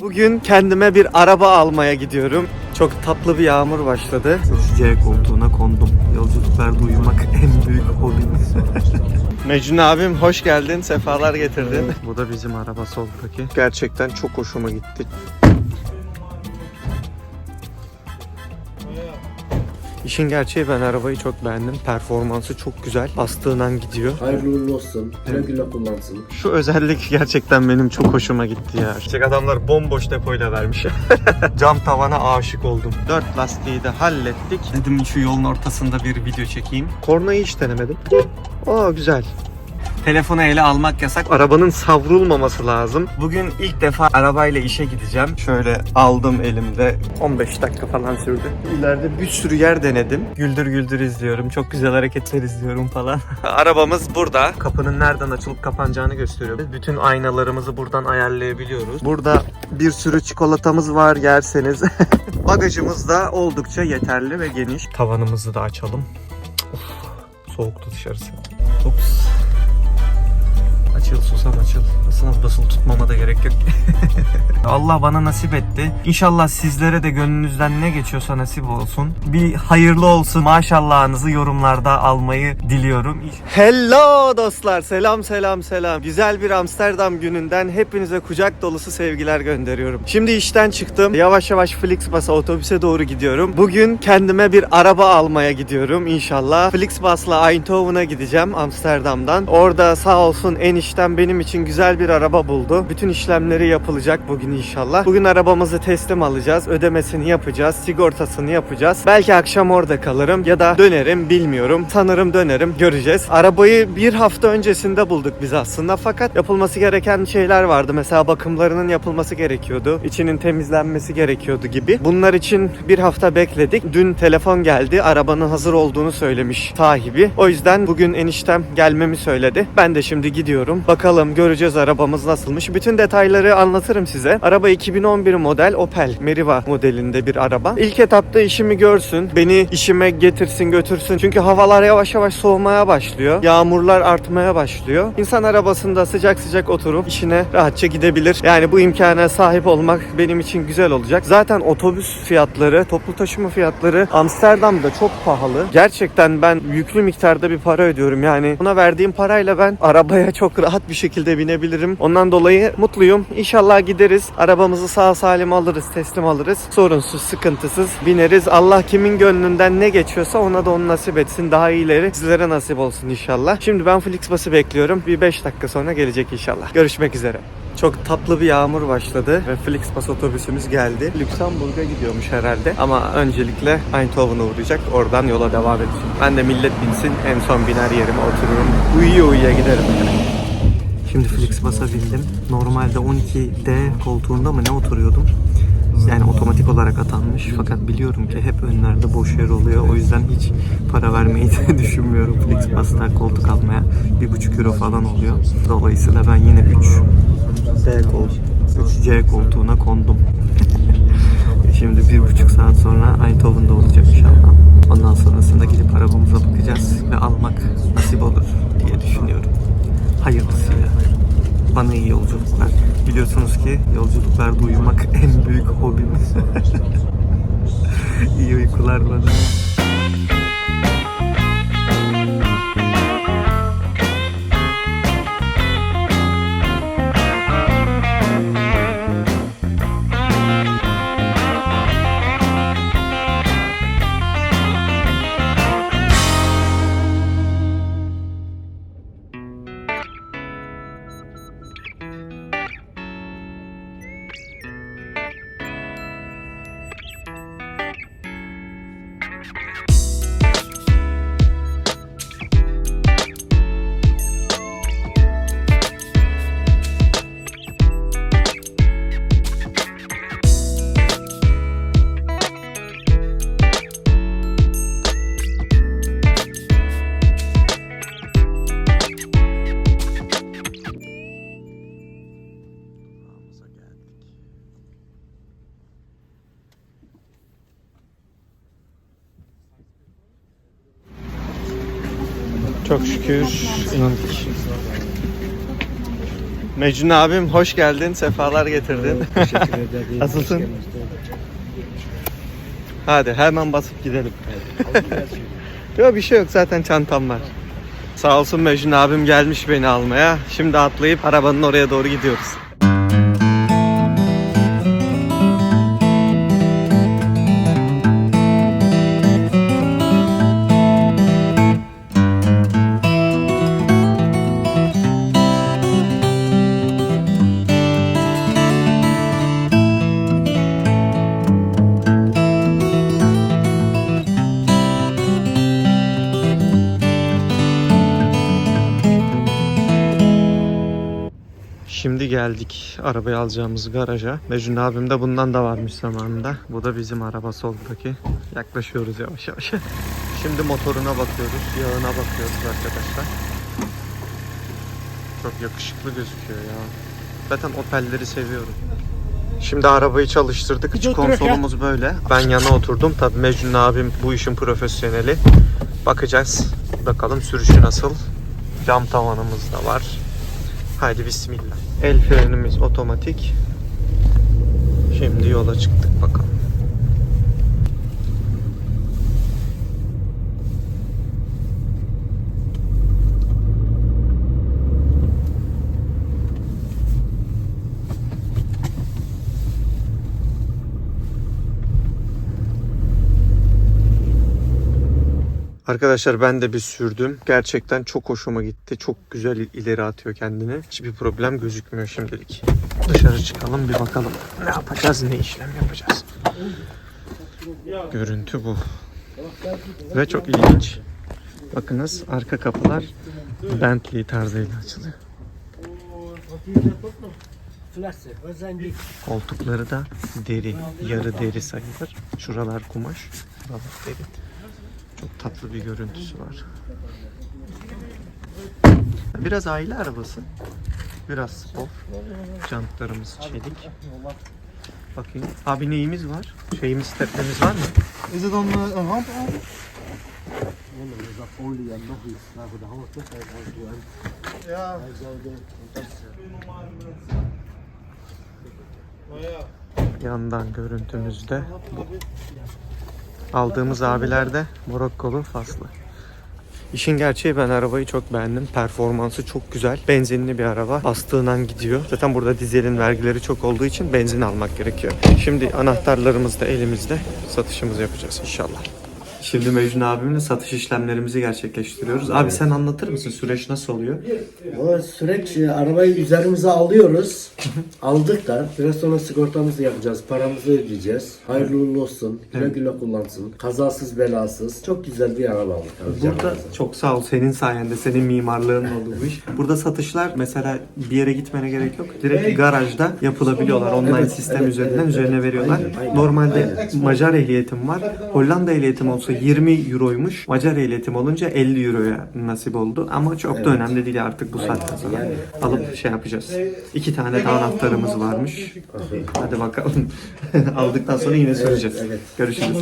Bugün kendime bir araba almaya gidiyorum. Çok tatlı bir yağmur başladı. C koltuğuna kondum. Yolculuklarda uyumak en büyük hobim. Mecnun abim hoş geldin. Sefalar getirdin. Bu da bizim araba soldaki. Gerçekten çok hoşuma gitti. İşin gerçeği ben arabayı çok beğendim. Performansı çok güzel. Bastığından gidiyor. Hayırlı uğurlu olsun. Güle güle kullansın. Şu özellik gerçekten benim çok hoşuma gitti ya. Çek adamlar bomboş depoyla vermiş. Cam tavana aşık oldum. Dört lastiği de hallettik. Dedim şu yolun ortasında bir video çekeyim. Kornayı hiç denemedim. Aa güzel. Telefonu ele almak yasak. Arabanın savrulmaması lazım. Bugün ilk defa arabayla işe gideceğim. Şöyle aldım elimde. 15 dakika falan sürdü. İleride bir sürü yer denedim. Güldür güldür izliyorum. Çok güzel hareketler izliyorum falan. Arabamız burada. Kapının nereden açılıp kapanacağını gösteriyor. Bütün aynalarımızı buradan ayarlayabiliyoruz. Burada bir sürü çikolatamız var yerseniz. Bagajımız da oldukça yeterli ve geniş. Tavanımızı da açalım. Of, soğuktu dışarısı. Ops. Açıl susam açıl. Aslında basılı tutmama da gerek yok. Allah bana nasip etti. İnşallah sizlere de gönlünüzden ne geçiyorsa nasip olsun. Bir hayırlı olsun. Maşallahınızı yorumlarda almayı diliyorum. Hello dostlar. Selam selam selam. Güzel bir Amsterdam gününden hepinize kucak dolusu sevgiler gönderiyorum. Şimdi işten çıktım. Yavaş yavaş Flixbus'a otobüse doğru gidiyorum. Bugün kendime bir araba almaya gidiyorum inşallah. Flixbus'la Eindhoven'a gideceğim Amsterdam'dan. Orada sağ olsun eniştem benim için güzel bir araba buldu. Bütün işlemleri yapılacak bugün inşallah. Bugün arabamızı teslim alacağız. Ödemesini yapacağız. Sigortasını yapacağız. Belki akşam orada kalırım ya da dönerim bilmiyorum. Sanırım dönerim. Göreceğiz. Arabayı bir hafta öncesinde bulduk biz aslında fakat yapılması gereken şeyler vardı. Mesela bakımlarının yapılması gerekiyordu. İçinin temizlenmesi gerekiyordu gibi. Bunlar için bir hafta bekledik. Dün telefon geldi. Arabanın hazır olduğunu söylemiş sahibi. O yüzden bugün eniştem gelmemi söyledi. Ben de şimdi gidiyorum. Bakalım göreceğiz arabamız nasılmış. Bütün detayları anlatırım size. Araba 2011 model Opel Meriva modelinde bir araba. İlk etapta işimi görsün. Beni işime getirsin götürsün. Çünkü havalar yavaş yavaş soğumaya başlıyor. Yağmurlar artmaya başlıyor. İnsan arabasında sıcak sıcak oturup işine rahatça gidebilir. Yani bu imkana sahip olmak benim için güzel olacak. Zaten otobüs fiyatları, toplu taşıma fiyatları Amsterdam'da çok pahalı. Gerçekten ben yüklü miktarda bir para ödüyorum. Yani buna verdiğim parayla ben arabaya çok rahat bir şekilde binebilirim. Ondan dolayı mutluyum. İnşallah gideriz. Arabamızı sağ salim alırız, teslim alırız. Sorunsuz, sıkıntısız bineriz. Allah kimin gönlünden ne geçiyorsa ona da onu nasip etsin. Daha iyileri sizlere nasip olsun inşallah. Şimdi ben Flixbus'ı bekliyorum. Bir 5 dakika sonra gelecek inşallah. Görüşmek üzere. Çok tatlı bir yağmur başladı ve Flixbus otobüsümüz geldi. Lüksemburg'a gidiyormuş herhalde ama öncelikle Eindhoven'a uğrayacak. Oradan yola devam edeceğim. Ben de millet binsin en son biner yerime otururum. Uyuya uyuya giderim. Şimdi Flixbus'a bindim. Normalde 12D koltuğunda mı ne oturuyordum? Yani otomatik olarak atanmış fakat biliyorum ki hep önlerde boş yer oluyor. O yüzden hiç para vermeyi de düşünmüyorum Flixbus'ta koltuk almaya. Bir buçuk euro falan oluyor. Dolayısıyla ben yine 3D koltuk, 3C koltuğuna kondum. Şimdi bir buçuk saat sonra Eindhoven'da olacak inşallah. Ondan sonrasında gidip arabamıza bakacağız ve almak nasip olur. Hayırlısıyla. Bana iyi yolculuklar. Biliyorsunuz ki yolculuklarda uyumak en büyük hobim. iyi uykular bana. Çok şükür indik. Mecnun abim hoş geldin. Sefalar getirdin. Teşekkür ederim. Nasılsın? Hadi hemen basıp gidelim. Yok bir şey yok zaten çantam var. Sağ olsun Mecnun abim gelmiş beni almaya. Şimdi atlayıp arabanın oraya doğru gidiyoruz. Geldik arabayı alacağımız garaja. Mecnun abim de bundan da varmış zamanında. Bu da bizim araba soldaki. Yaklaşıyoruz yavaş yavaş. Şimdi motoruna bakıyoruz, yağına bakıyoruz arkadaşlar. Çok yakışıklı gözüküyor ya. Zaten Opel'leri seviyorum. Şimdi arabayı çalıştırdık. İç konsolumuz böyle. Ben yana oturdum. Tabii Mecnun abim bu işin profesyoneli. Bakacağız. Bakalım sürüşü nasıl. Cam tavanımız da var. Haydi bismillah. El frenimiz otomatik. Şimdi yola çıktık bakalım. Arkadaşlar ben de bir sürdüm. Gerçekten çok hoşuma gitti. Çok güzel ileri atıyor kendini. Hiçbir problem gözükmüyor şimdilik. Dışarı çıkalım bir bakalım. Ne yapacağız, ne işlem yapacağız. Görüntü bu. Ve çok ilginç. Bakınız arka kapılar Bentley tarzıyla açılıyor. Koltukları da deri, yarı deri sayılır. Şuralar kumaş, şuralar deri. Çok tatlı bir görüntüsü var. Biraz aile arabası. Biraz spor. Jantlarımız çelik. Bakayım. Abi neyimiz var? Şeyimiz, stepnemiz var mı? Is it on the a ramp? Ja. Yandan görüntümüzde bu. Aldığımız abiler de Morokkolu Faslı. İşin gerçeği ben arabayı çok beğendim. Performansı çok güzel. Benzinli bir araba. Bastığından gidiyor. Zaten burada dizelin vergileri çok olduğu için benzin almak gerekiyor. Şimdi anahtarlarımız da elimizde. Satışımızı yapacağız inşallah. Şimdi Mecnun abimle satış işlemlerimizi gerçekleştiriyoruz. Abi sen anlatır mısın? Süreç nasıl oluyor? O süreç e, arabayı üzerimize alıyoruz. Aldık da biraz sonra sigortamızı yapacağız. Paramızı ödeyeceğiz. Hayırlı uğurlu olsun. Güle güle kullansın. Kazasız belasız. Çok güzel bir araba aldık. abi Burada canımıza. çok sağ ol senin sayende senin mimarlığın oldu bu iş. Burada satışlar mesela bir yere gitmene gerek yok. Direkt garajda yapılabiliyorlar. Online Evet, sistem evet, üzerinden evet, üzerine evet. veriyorlar. Aynen, aynen. Normalde Aynen. Macar ehliyetim var. Hollanda ehliyetim olsa 20 euroymuş. Macar ehliyetim olunca 50 euroya nasip oldu. Ama çok da önemli değil artık bu saatten sonra. Yani. Alıp şey yapacağız. İki tane daha anahtarımız varmış. Hadi bakalım. Aldıktan sonra yine evet. Görüşürüz.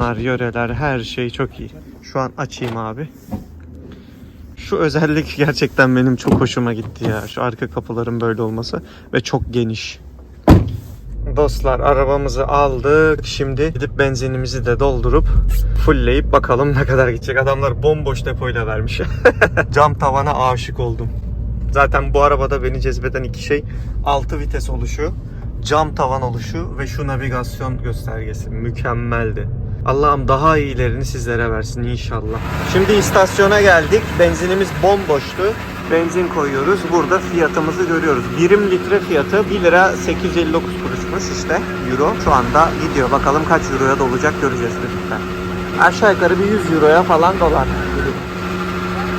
Yanlar, yöreler, her şey çok iyi. Şu an açayım abi. Şu özellik gerçekten benim çok hoşuma gitti ya. Şu arka kapıların böyle olması ve çok geniş. Dostlar arabamızı aldık. Şimdi gidip benzinimizi de doldurup fullleyip bakalım ne kadar gidecek. Adamlar bomboş depoyla vermiş. Cam tavana aşık oldum. Zaten bu arabada beni cezbeden iki şey 6 vites oluşu, cam tavan oluşu ve şu navigasyon göstergesi mükemmeldi. Allah'ım daha iyilerini sizlere versin inşallah. Şimdi istasyona geldik. Benzinimiz bomboştu. Benzin koyuyoruz. Burada fiyatımızı görüyoruz. Birim litre fiyatı 1 lira 859 kuruşmuş işte euro. Şu anda gidiyor. Bakalım kaç euroya dolacak göreceğiz birlikte. Aşağı yukarı bir 100 euroya falan dolar.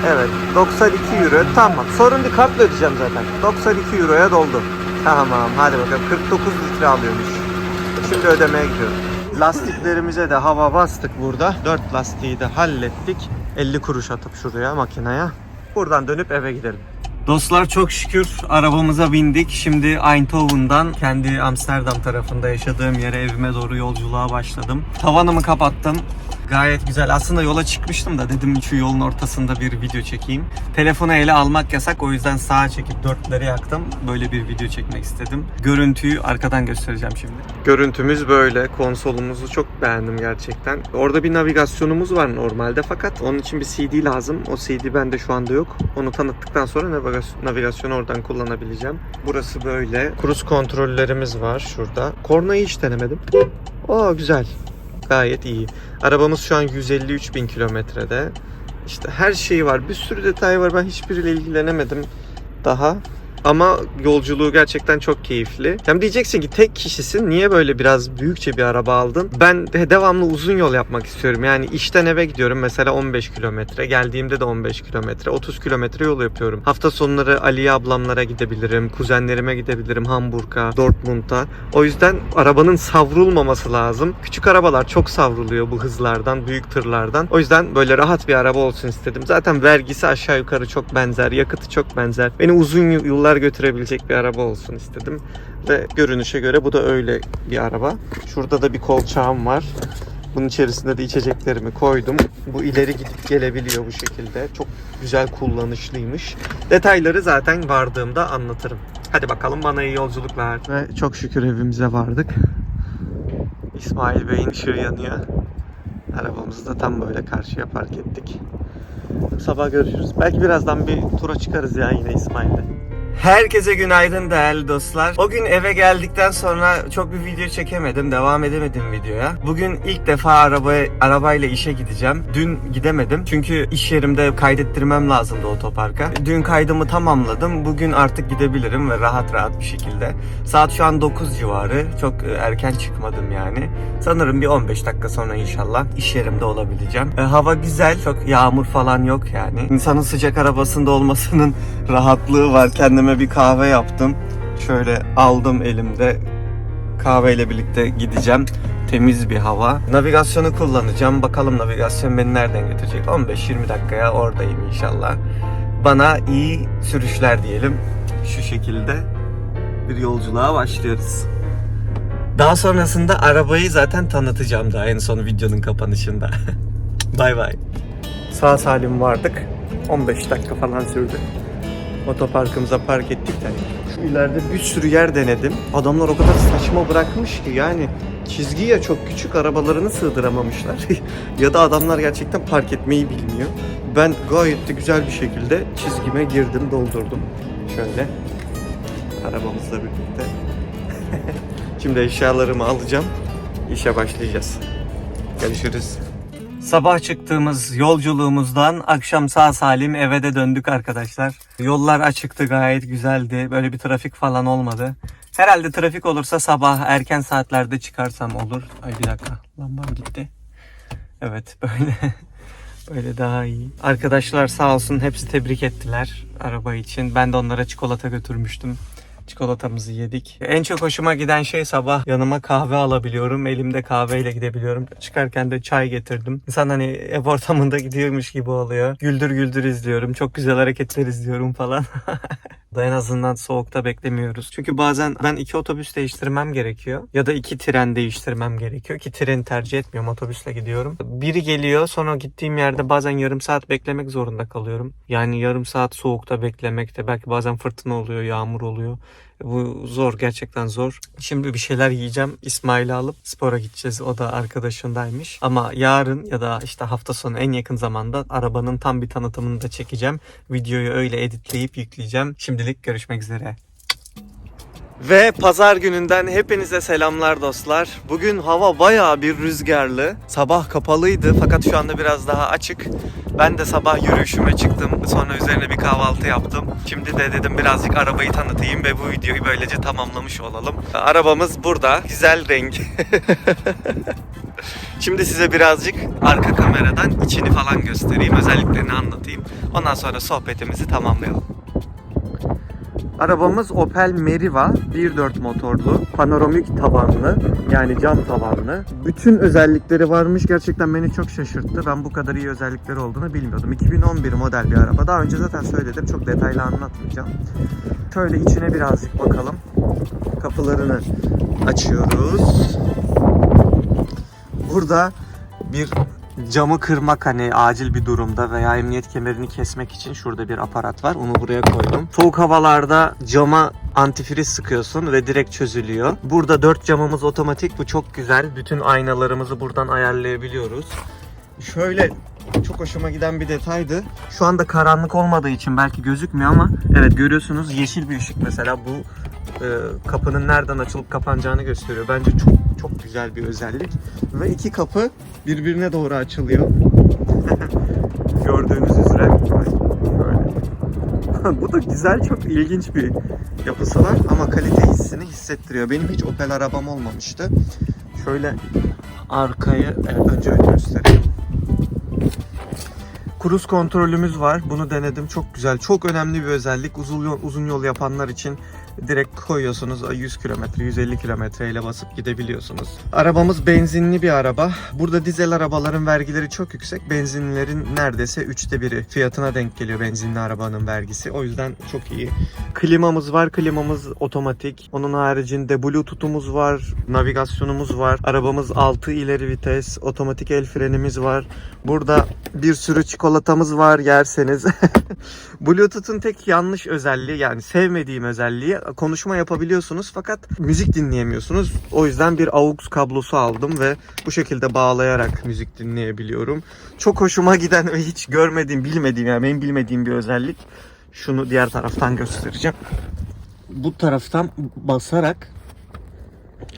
Evet 92 euro tamam sorun değil kartla ödeyeceğim zaten 92 euroya doldu Tamam hadi bakalım 49 litre alıyormuş Şimdi ödemeye gidiyorum Lastiklerimize de hava bastık burada 4 lastiği de hallettik 50 kuruş atıp şuraya makineye Buradan dönüp eve gidelim Dostlar çok şükür arabamıza bindik. Şimdi Eindhoven'dan kendi Amsterdam tarafında yaşadığım yere evime doğru yolculuğa başladım. Tavanımı kapattım. Gayet güzel. Aslında yola çıkmıştım da dedim şu yolun ortasında bir video çekeyim. Telefonu ele almak yasak o yüzden sağa çekip dörtleri yaktım. Böyle bir video çekmek istedim. Görüntüyü arkadan göstereceğim şimdi. Görüntümüz böyle. Konsolumuzu çok beğendim gerçekten. Orada bir navigasyonumuz var normalde fakat onun için bir CD lazım. O CD bende şu anda yok. Onu tanıttıktan sonra navigasyon, navigasyonu oradan kullanabileceğim. Burası böyle. Kruz kontrollerimiz var şurada. Kornayı hiç denemedim. Oo güzel. Gayet iyi. Arabamız şu an 153 bin kilometrede. İşte her şeyi var. Bir sürü detay var. Ben hiçbiriyle ilgilenemedim daha. Ama yolculuğu gerçekten çok keyifli. Hem diyeceksin ki tek kişisin. Niye böyle biraz büyükçe bir araba aldın? Ben de devamlı uzun yol yapmak istiyorum. Yani işten eve gidiyorum mesela 15 kilometre. Geldiğimde de 15 kilometre. 30 kilometre yol yapıyorum. Hafta sonları Aliye ablamlara gidebilirim. Kuzenlerime gidebilirim. Hamburg'a, Dortmund'a. O yüzden arabanın savrulmaması lazım. Küçük arabalar çok savruluyor bu hızlardan, büyük tırlardan. O yüzden böyle rahat bir araba olsun istedim. Zaten vergisi aşağı yukarı çok benzer, yakıtı çok benzer. Beni uzun yıllar götürebilecek bir araba olsun istedim. Ve görünüşe göre bu da öyle bir araba. Şurada da bir kolçağım var. Bunun içerisinde de içeceklerimi koydum. Bu ileri gidip gelebiliyor bu şekilde. Çok güzel kullanışlıymış. Detayları zaten vardığımda anlatırım. Hadi bakalım bana iyi yolculuklar. Ve çok şükür evimize vardık. İsmail Bey'in ışığı yanıyor. Arabamızı da tam böyle karşıya park ettik. Sabah görüşürüz. Belki birazdan bir tura çıkarız ya yine İsmail'le. Herkese günaydın değerli dostlar. O gün eve geldikten sonra çok bir video çekemedim. Devam edemedim videoya. Bugün ilk defa arabaya, arabayla işe gideceğim. Dün gidemedim. Çünkü iş yerimde kaydettirmem lazımdı otoparka. Dün kaydımı tamamladım. Bugün artık gidebilirim ve rahat rahat bir şekilde. Saat şu an 9 civarı. Çok e, erken çıkmadım yani. Sanırım bir 15 dakika sonra inşallah iş yerimde olabileceğim. E, hava güzel. Çok yağmur falan yok yani. İnsanın sıcak arabasında olmasının rahatlığı var. Kendime bir kahve yaptım. Şöyle aldım elimde. Kahveyle birlikte gideceğim. Temiz bir hava. Navigasyonu kullanacağım. Bakalım navigasyon beni nereden götürecek. 15-20 dakikaya oradayım inşallah. Bana iyi sürüşler diyelim. Şu şekilde bir yolculuğa başlıyoruz. Daha sonrasında arabayı zaten tanıtacağım daha en son videonun kapanışında. bay bay. Sağ salim vardık. 15 dakika falan sürdü. Otoparkımıza park ettik de. Şu ileride bir sürü yer denedim. Adamlar o kadar saçma bırakmış ki yani çizgi ya çok küçük arabalarını sığdıramamışlar. ya da adamlar gerçekten park etmeyi bilmiyor. Ben gayet de güzel bir şekilde çizgime girdim, doldurdum. Şöyle arabamızla birlikte. Şimdi eşyalarımı alacağım. İşe başlayacağız. Görüşürüz. Sabah çıktığımız yolculuğumuzdan akşam sağ salim eve de döndük arkadaşlar. Yollar açıktı gayet güzeldi. Böyle bir trafik falan olmadı. Herhalde trafik olursa sabah erken saatlerde çıkarsam olur. Ay bir dakika lambam gitti. Evet böyle böyle daha iyi. Arkadaşlar sağ olsun hepsi tebrik ettiler araba için. Ben de onlara çikolata götürmüştüm. Çikolatamızı yedik. En çok hoşuma giden şey sabah yanıma kahve alabiliyorum. Elimde kahveyle gidebiliyorum. Çıkarken de çay getirdim. İnsan hani ev ortamında gidiyormuş gibi oluyor. Güldür güldür izliyorum. Çok güzel hareketler izliyorum falan. da en azından soğukta beklemiyoruz. Çünkü bazen ben iki otobüs değiştirmem gerekiyor. Ya da iki tren değiştirmem gerekiyor ki treni tercih etmiyorum. Otobüsle gidiyorum. Biri geliyor sonra gittiğim yerde bazen yarım saat beklemek zorunda kalıyorum. Yani yarım saat soğukta beklemekte belki bazen fırtına oluyor, yağmur oluyor. Bu zor gerçekten zor. Şimdi bir şeyler yiyeceğim. İsmail'i alıp spora gideceğiz. O da arkadaşındaymış. Ama yarın ya da işte hafta sonu en yakın zamanda arabanın tam bir tanıtımını da çekeceğim. Videoyu öyle editleyip yükleyeceğim. Şimdilik görüşmek üzere. Ve pazar gününden hepinize selamlar dostlar. Bugün hava bayağı bir rüzgarlı. Sabah kapalıydı fakat şu anda biraz daha açık. Ben de sabah yürüyüşüme çıktım. Sonra üzerine bir kahvaltı yaptım. Şimdi de dedim birazcık arabayı tanıtayım ve bu videoyu böylece tamamlamış olalım. Arabamız burada. Güzel renk. Şimdi size birazcık arka kameradan içini falan göstereyim. Özelliklerini anlatayım. Ondan sonra sohbetimizi tamamlayalım. Arabamız Opel Meriva 1.4 motorlu, panoramik tavanlı yani cam tavanlı. Bütün özellikleri varmış. Gerçekten beni çok şaşırttı. Ben bu kadar iyi özellikleri olduğunu bilmiyordum. 2011 model bir araba. Daha önce zaten söyledim. Çok detaylı anlatmayacağım. Şöyle içine birazcık bakalım. Kapılarını açıyoruz. Burada bir camı kırmak hani acil bir durumda veya emniyet kemerini kesmek için şurada bir aparat var. Onu buraya koydum. Soğuk havalarda cama antifriz sıkıyorsun ve direkt çözülüyor. Burada dört camımız otomatik. Bu çok güzel. Bütün aynalarımızı buradan ayarlayabiliyoruz. Şöyle çok hoşuma giden bir detaydı. Şu anda karanlık olmadığı için belki gözükmüyor ama evet görüyorsunuz yeşil bir ışık mesela bu e, kapının nereden açılıp kapanacağını gösteriyor. Bence çok çok güzel bir özellik. Ve iki kapı birbirine doğru açılıyor. Gördüğünüz üzere. Bu da güzel, çok ilginç bir yapısı var ama kalite hissini hissettiriyor. Benim hiç Opel arabam olmamıştı. Şöyle arkayı evet, önce ön göstereyim. Kruz kontrolümüz var. Bunu denedim. Çok güzel. Çok önemli bir özellik. Uzun yol, uzun yol yapanlar için direkt koyuyorsunuz 100 kilometre, 150 kilometre ile basıp gidebiliyorsunuz. Arabamız benzinli bir araba. Burada dizel arabaların vergileri çok yüksek. Benzinlerin neredeyse üçte biri fiyatına denk geliyor benzinli arabanın vergisi. O yüzden çok iyi. Klimamız var. Klimamız otomatik. Onun haricinde bluetooth'umuz var. Navigasyonumuz var. Arabamız 6 ileri vites. Otomatik el frenimiz var. Burada bir sürü çikolatamız var yerseniz. Bluetooth'un tek yanlış özelliği yani sevmediğim özelliği konuşma yapabiliyorsunuz fakat müzik dinleyemiyorsunuz. O yüzden bir AUX kablosu aldım ve bu şekilde bağlayarak müzik dinleyebiliyorum. Çok hoşuma giden ve hiç görmediğim, bilmediğim yani benim bilmediğim bir özellik. Şunu diğer taraftan göstereceğim. Bu taraftan basarak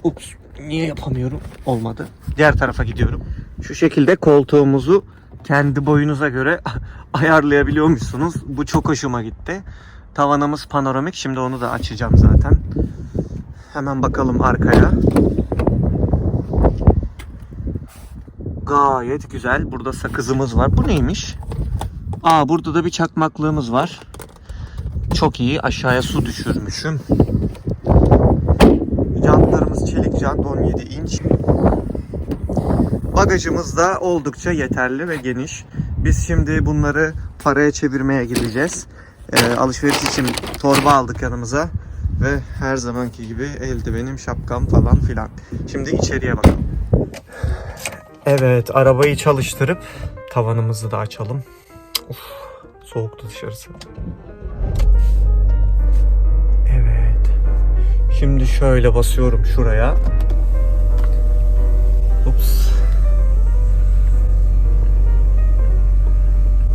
Ups niye yapamıyorum? Olmadı. Diğer tarafa gidiyorum. Şu şekilde koltuğumuzu kendi boyunuza göre ayarlayabiliyormuşsunuz. Bu çok hoşuma gitti. Tavanımız panoramik. Şimdi onu da açacağım zaten. Hemen bakalım arkaya. Gayet güzel. Burada sakızımız var. Bu neymiş? Aa burada da bir çakmaklığımız var. Çok iyi. Aşağıya su düşürmüşüm. Jantlarımız çelik jant 17 inç. Bagajımız da oldukça yeterli ve geniş. Biz şimdi bunları paraya çevirmeye gideceğiz. Ee, alışveriş için torba aldık yanımıza. Ve her zamanki gibi eldivenim, şapkam falan filan. Şimdi içeriye bakalım. Evet, arabayı çalıştırıp tavanımızı da açalım. Of, soğuktu dışarısı. Evet. Şimdi şöyle basıyorum şuraya. Ups.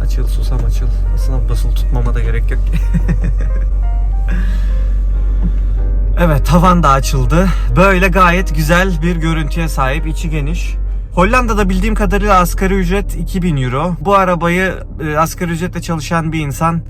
Açıl susam açıl. Aslında basılı tutmama da gerek yok. evet tavan da açıldı. Böyle gayet güzel bir görüntüye sahip. içi geniş. Hollanda'da bildiğim kadarıyla asgari ücret 2000 euro. Bu arabayı e, asgari ücretle çalışan bir insan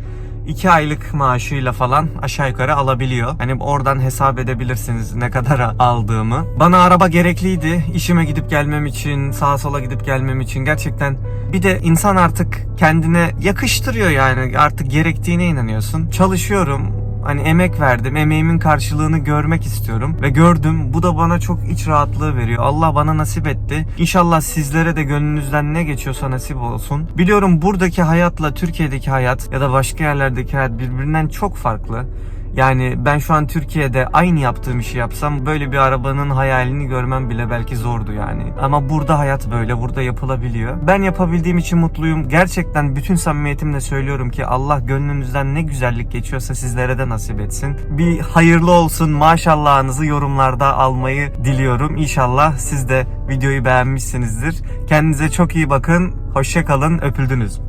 2 aylık maaşıyla falan aşağı yukarı alabiliyor. Hani oradan hesap edebilirsiniz ne kadar aldığımı. Bana araba gerekliydi. İşime gidip gelmem için, sağa sola gidip gelmem için gerçekten. Bir de insan artık kendine yakıştırıyor yani artık gerektiğine inanıyorsun. Çalışıyorum. Hani emek verdim, emeğimin karşılığını görmek istiyorum ve gördüm. Bu da bana çok iç rahatlığı veriyor. Allah bana nasip etti. İnşallah sizlere de gönlünüzden ne geçiyorsa nasip olsun. Biliyorum buradaki hayatla Türkiye'deki hayat ya da başka yerlerdeki hayat birbirinden çok farklı. Yani ben şu an Türkiye'de aynı yaptığım işi yapsam böyle bir arabanın hayalini görmem bile belki zordu yani. Ama burada hayat böyle, burada yapılabiliyor. Ben yapabildiğim için mutluyum. Gerçekten bütün samimiyetimle söylüyorum ki Allah gönlünüzden ne güzellik geçiyorsa sizlere de nasip etsin. Bir hayırlı olsun maşallahınızı yorumlarda almayı diliyorum. İnşallah siz de videoyu beğenmişsinizdir. Kendinize çok iyi bakın. Hoşça kalın. Öpüldünüz.